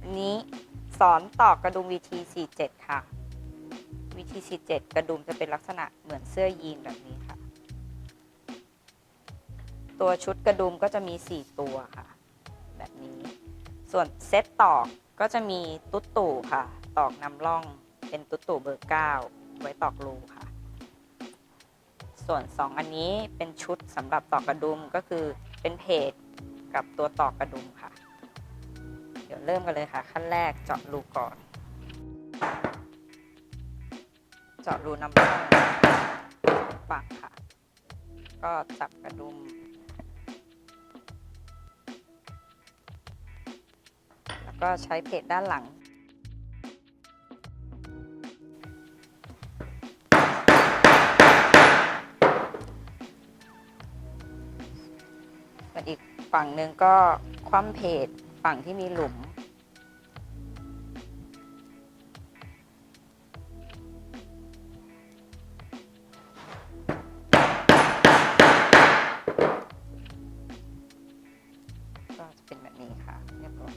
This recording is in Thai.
อันนี้สอนตอกกระดุม VT47 ค่ะ VT47 กระดุมจะเป็นลักษณะเหมือนเสื้อยีนแบบนี้ค่ะ ตัวชุดกระดุมก็จะมี 4 ตัวค่ะ แบบนี้ ส่วนเซตตอกก็จะมีตุ๊ตู่ ค่ะ ตอกนำร่องเป็นตุ๊ตู่เบอร์ 9 ไว้ตอกรูค่ะ ส่วน 2 อันนี้เป็นชุดสำหรับตอกกระดุมก็คือเป็นเพจกับตัวตอกกระดุมค่ะ ดี๋ยวเริ่มกันเลยค่ะ ขั้นแรกเจาะรูก่อน เจาะรูน้ำร่องฝั่งค่ะ ก็จับกระดุม แล้วก็ใช้เพจด้านหลังส่วนอีกฝั่งหนึ่งก็คว่ำเพจ ฝั่งที่มีหลุม ก็จะเป็นแบบนี้ค่ะเรียบร้อย